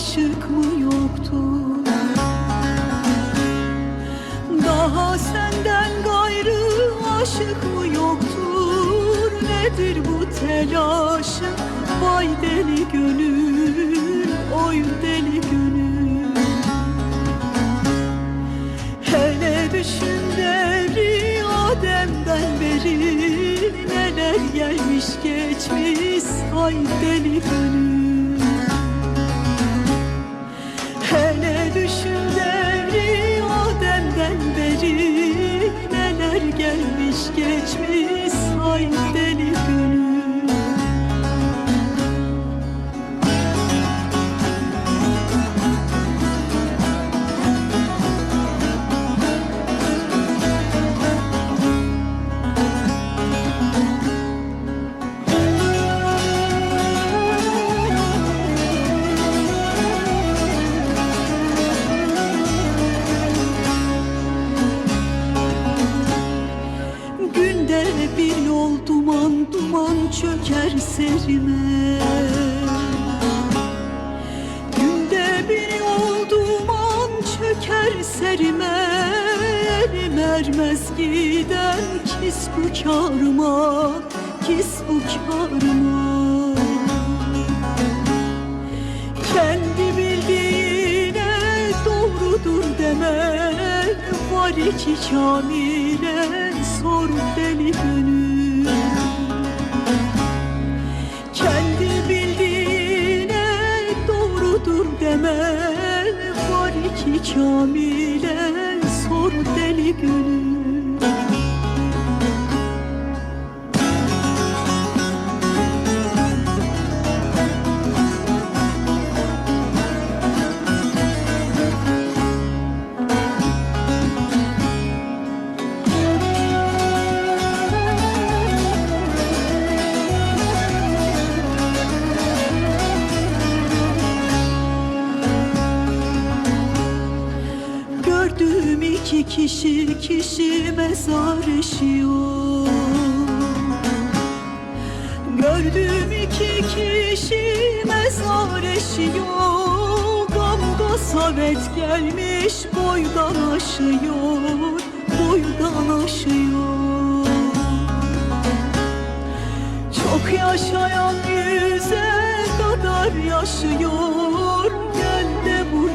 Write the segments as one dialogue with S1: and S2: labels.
S1: aşık mı yoktur? Daha senden gayrı aşık mı yoktur? Nedir bu telaşın vay deli gönül Oy deli gönül. Hele düşün devri Adem'den beri Neler gelmiş geçmiş Ay deli gönül geçmiş Ay çöker serime. Günde bir yol duman çöker serime. Ermez giden kis bu kârıma Kis bu kârıma kendi bildiğine doğrudur deme. Var iki kamile sor deli İki kamile sor deli gönül kişi kişi mezar eşiyor Gördüğüm iki kişi mezar eşiyor Gamda savet gelmiş boydan aşıyor Boydan aşıyor. Çok yaşayan yüze kadar yaşıyor. Gel de bu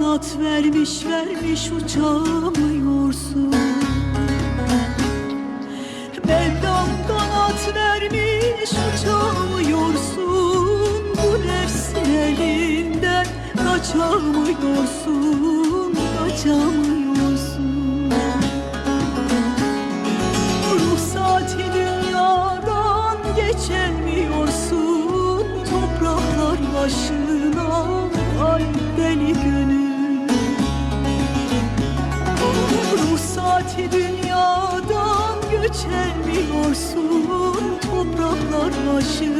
S1: kanat vermiş vermiş uçamıyorsun. Mevlam kanat vermiş uçamıyorsun. Bu nefsin elinden kaçamıyorsun Kaçamıyorsun. Ruhsati dünyadan geçemiyorsun. Topraklar başına ay deli gönül göçemiyorsun Topraklar gönül